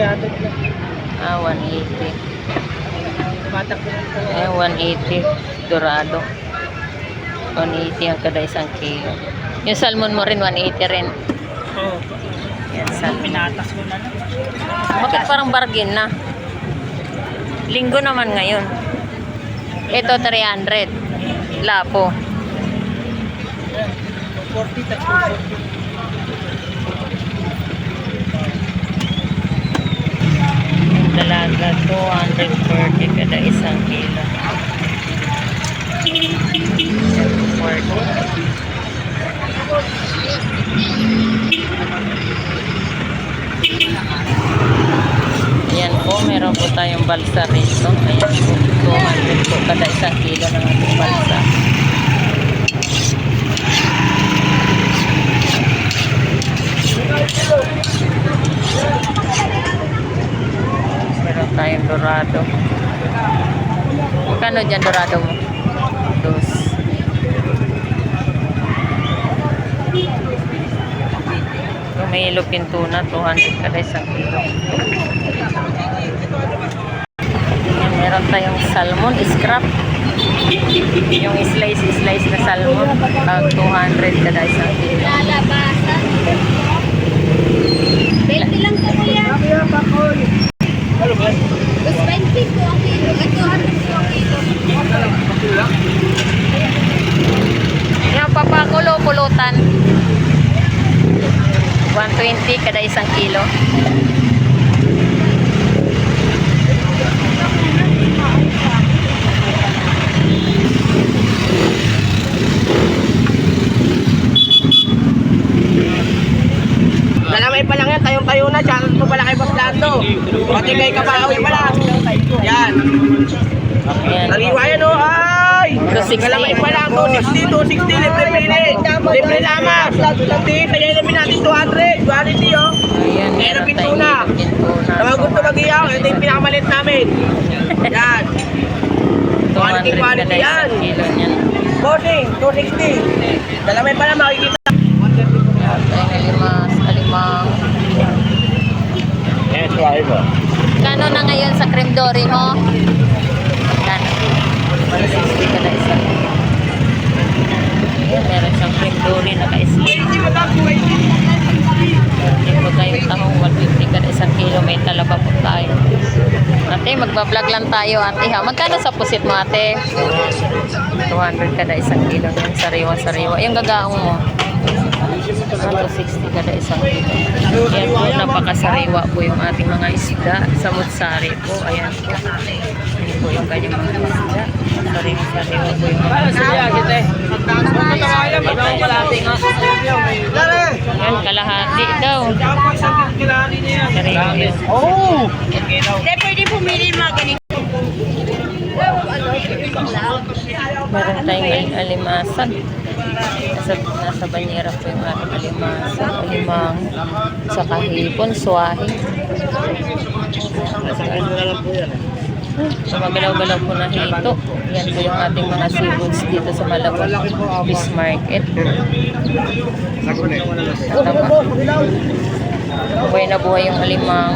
300 lang. Ah, 180. Batak ko lang talaga. Eh, 180. Dorado. 180 ang kada isang kilo. Yung salmon mo rin, 180 rin. Oo. Yan, salmon. Pinatas ko na lang. Bakit parang bargain na? Linggo naman ngayon. Ito 300. Lapo. 40 tas 40. Dalaga 240 kada isang kilo. 40. Ayan po, meron po tayong balsa rito. Ayan po, 200 po kada isang kilo ng ating balsa. Meron tayong dorado. Magkano dyan dorado mo? Dos. Yung may lupin tuna, 200 kada isang kilo. Meron tayong salmon, scrap. Yung slice, slice na salmon, tag 200 kada isang kilo. Lalabasan. 20 lang. Mas 20 po ang kilo. At 200 po ang kilo. Papakulo, pulutan. 120 kada isang kilo. Lalamay pa lang yan, tayong tayo na. Shoutout po pala kay Boss Lando. Pati kay Kapawi pa lang. Yan. Naliwa yan o. Ay! 260. Lalamay pa lang. 260, 260. Libre pili. Libre lamang. Hindi, namin natin 200. Quality o. Tayong pintuna. Sa mga gusto mag-iyaw, ito yung pinakamalit namin. Yan. 200 Quality, kada quality isang yan. kilo niyan. Bossing, 260. Dalamay pa lang makikita. Meron tayong alimas, Yes. Kano na ngayon sa cream dory mo? Kano? 160 kada isa. Ayan, meron siyang cream dory na ka-slip. Meron po tayong tahong 150 kada isang kilo. May talaba po tayo. Ate, magbablog lang tayo ate ha. Magkano sa pusit mo ate? 200 kada isang kilo. Yan, sariwa-sariwa. Yung gagaong mo? 160 kada isang kilo. Yan po, napakasariwa po yung ating mga isda sa Mutsari po. Ayan po. Yan po yung kanyang mga isda. Sariwa-sariwa po yung mga isda. Yan, kalahati daw. Sariwa yun. Oh! Hindi, pwede pumili mga ganito. Meron tayong al- alimasag. Nasa, nasa banyera po yung ating alimasag. Alimang sa kahipon, swahe. Sa magalaw-galaw po na hito. Yan po yung ating mga seafoods dito sa Malabon Fish Market. Buhay na buhay yung alimang.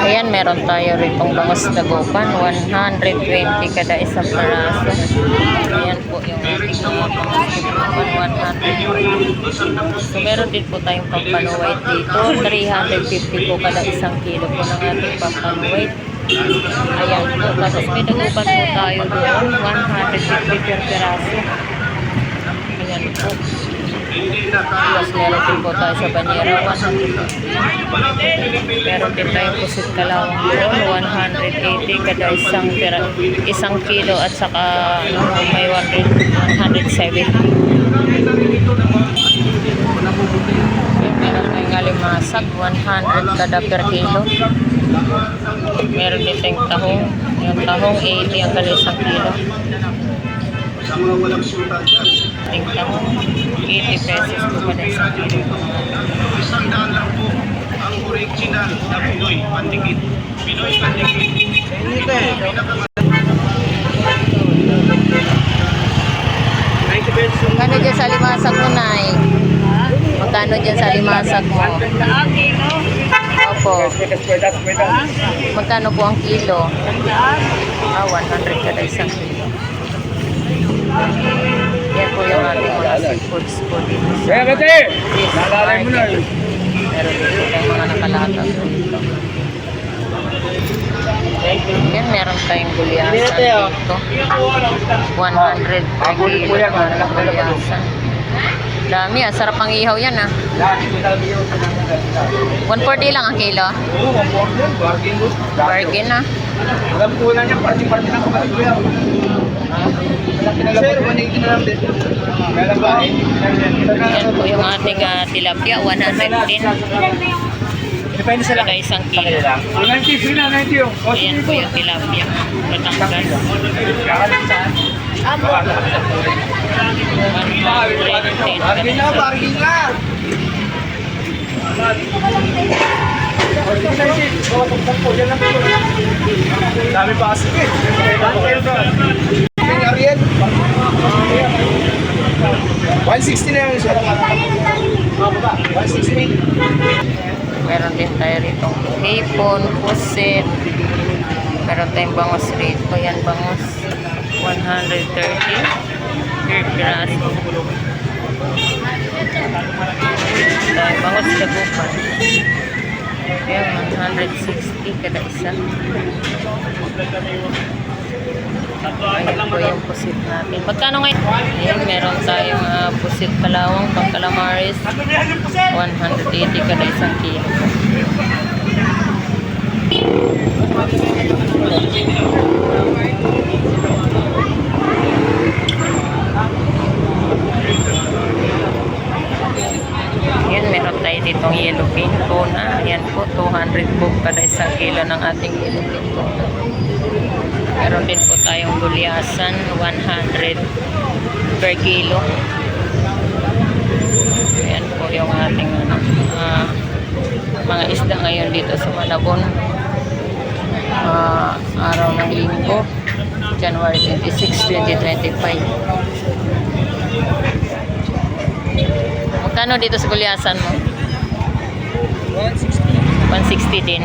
Ayan, meron tayo ritong bangos dagupan. 120 kada isang peraso. Ayan po yung ating mga bangos dagupan. 120. So, meron din po tayong pampanuwait dito. 350 po kada isang kilo po ng ating pampanuwait. Ayan po. Tapos may dagupan po tayo doon. 150 per peraso. Ayan po. Tapos meron din po tayo sa banyera. 100. Meron din tayong pusit kalawang doon. 180 kada isang, pera, isang kilo at saka ano, may 100, 170. Meron tayong alimasag. 100 kada per kilo. Meron din tayong tahong. Yung tahong 80 ang kada isang kilo. sa mga walang syuta dyan. Tingnan mo. 80 pesos po kada isang kilo. Isang daan lang po ang original na Pinoy Pandikit. Pinoy Pandikit. Ito eh. 90 pesos yung Magkano dyan sa limasag mo, Nay? Magkano dyan sa limasag mo? Opo. Magkano po ang kilo? Ah, 100 kada isang kilo. Yan po yung ating mga seafoods po dito sa Kaya kasi, fish lalala mo na eh. Pero dito tayo mga nakalatag dito. Yan, meron tayong gulyasan na tayo. dito. 100 per po kilo. gulyasan. Dami ah, sarap ang ihaw yan ah. 140 lang ang kilo. Oo, ang pork yan, bargain good. Bargain ah. Alam ko lang yan, party-party ng kapatid ko yan. Sir, 180 na lang din. Meron ba? Yan po yung ating ah, tilapia, 110. Depende sa Kada isang kilo. 90, sino 90 yung? Ayan po yung tilapia. Batangas. Bargain na, bargain na! Dami pa kasi. Yung Ariel. 160 na yung isa. 160. Meron din tayo rito hipon, pusit. Meron tayong bangus rito. Yan, bangus. 130 per graso. Tayo, bangus lagupan. Yan, 160 kada isa. Ayan po yung pusit natin. Magkano ngayon? Ayan, meron tayong ah, pusit kalawang pang calamaris. 180 kada isang kilo. Yan, meron tayo ditong yellow cane tuna. Yan po, 200 po kada isang kilo ng ating yellow cane tuna. Meron din po tayong gulyasan, 100 per kilo. Ayan po yung ating ah, mga isda ngayon dito sa Malabon. Ah, araw ng linggo, January 26, 2025. Magkano dito sa gulyasan mo? 160 din.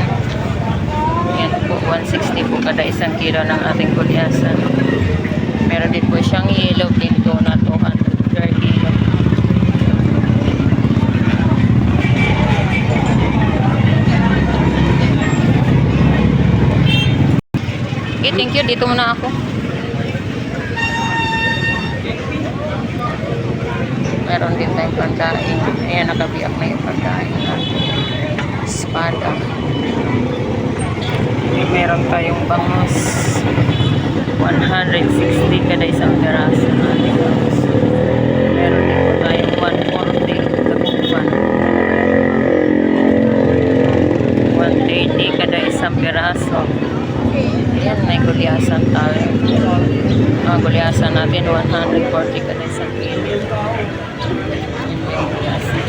Yan po, 160 po kada isang kilo ng ating gulyasan. Meron din po siyang yellow dito na 200 per kilo. Okay, thank you. Dito muna ako. Meron din tayong pagkain. Ayan, nakabiyak na yung pagkain. Espada. Meron tayong bangus. 160 kada isang peraso natin. Meron din po tayong 140 kabupan. 130 kada isang peraso. Ayan, may gulyasan tayo. Ang gulyasan natin, 140 kada isang kilo. Ayan, may gulyasan.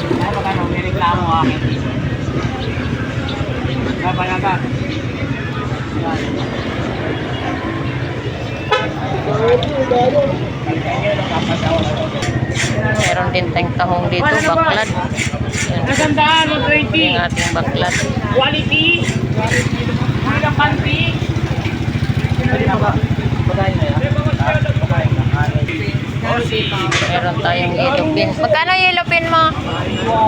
May reklamo akin. Kaya ka. Meron din tayong tahong dito, baklad. Ayan, Nasandaan, yung ating baklad. Quality. Hindi ka panty. Meron tayong yellow pin. Magkano yellow pin mo?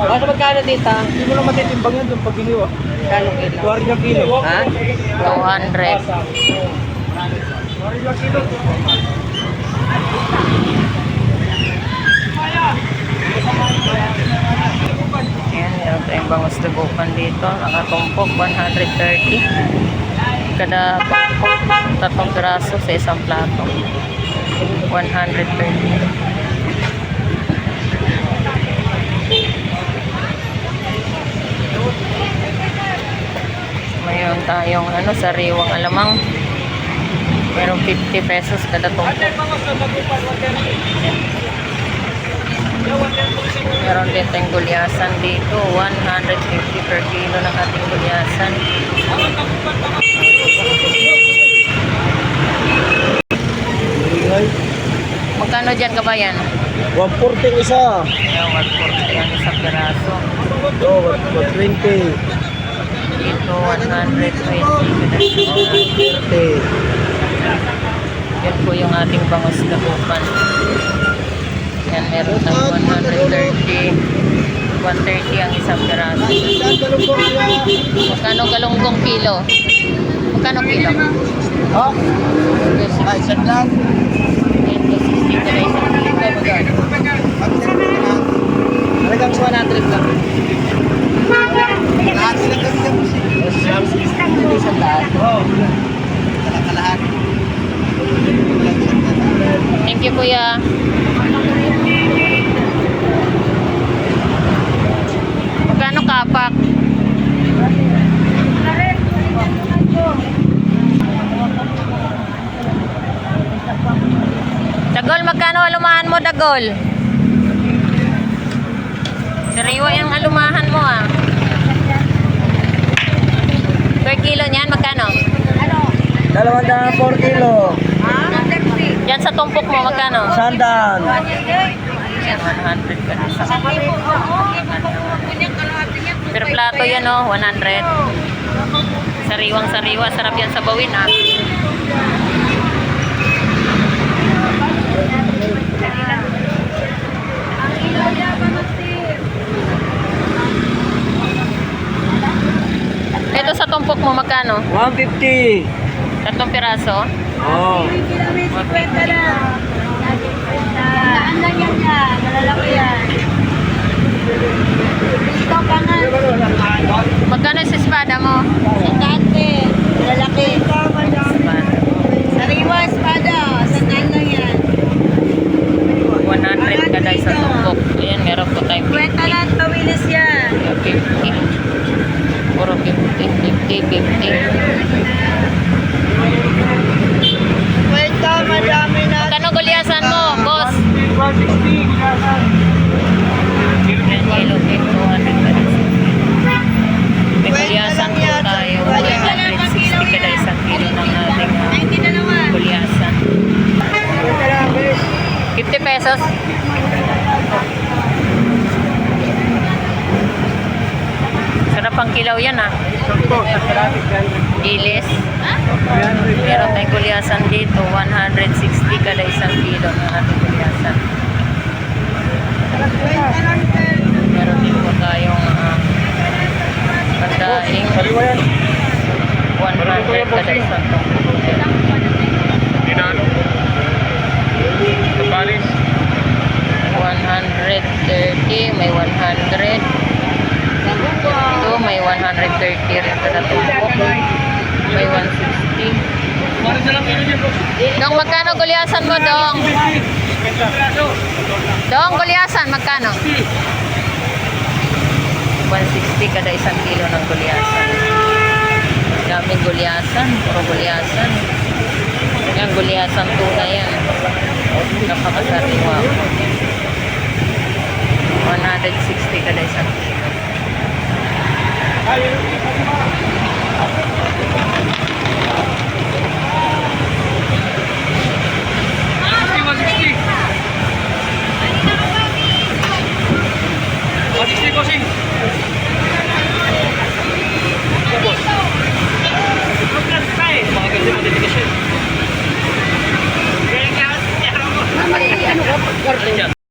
Ano magkano dito? Hindi mo lang matitimbang yan doon pag giniwa. Kano kilo? 40 kilo. Ha? 200. Ayan, meron tayong bangus dagupan dito. Nakatumpok, 130. Kada tumpok, tatlong piraso sa isang plato. 130. Mayroon tayong ano, sariwang alamang. Merong 50 pesos kada. Ayan. Meron din tayong gulyasan dito. 150 per kilo ng ating gulyasan. Magkano dyan kabayan? 140 isa. Ayan, 140 yan isang piraso. Ito, 120. Dito, 120. 30. Yan po yung ating bangos labukan. Yan, meron tayong 130. 130 ang isang piraso. Magkano galunggong kilo? Magkano kilo? Ha? Ay, sandal. Yan, 260 ka na isang kilo. Magkano? Halagang 100 lang. Lahat sila kami na musik. Isang lahat. Oo. Kalahati. Thank you, kuya. Magkano kapak? Dagol, magkano Dagol? Sariwa yung alumahan mo, ah. Per kilo niyan, magkano? Dalawang daan 4 kilo. Yan sa tumpok mo, magkano? Sandan. 100 ka na sa Per plato yan oh, 100. Sariwang sariwa, sarap yan sa bawin ah. Ito sa tumpok mo, magkano? 150. Tatlong piraso? Oo. Saan lang yan yan? Malalaki yan. Dito pa nga. Magkano sa espada mo? Sandante. Malalaki. Espada. Sariwa, espada. Sandaan lang yan. 100 kada sa tumpok. Ayan, meron po tayong 50. Kwenta lang, tawilis yan. 50. Puro 50, 50, 50. Kwenta, madami na. Magkano gulyasan mo, boss? 160. Yan, kilo, 200 kada sa May gulyasan po tayo. 160 kada isang kilo ng ating ah, 90 na naman. gulyasan. 50 pesos. Kilaw yan ah. Ilis. Meron tayong gulyasan dito, 160 kada isang kilo ng ating gulyasan. Meron din po tayong uh, pandaing 100 kada isang tungkol. Dinalo. Kapalis. 130, may 100. May 130 rin kada tumpok. May 160. Dong, magkano gulyasan mo, Dong? Dong, gulyasan, magkano? 160 kada isang kilo ng gulyasan. Daming gulyasan, puro gulyasan. Yan, gulyasan tuna yan. Napakasariwa. 160 kada isang kilo.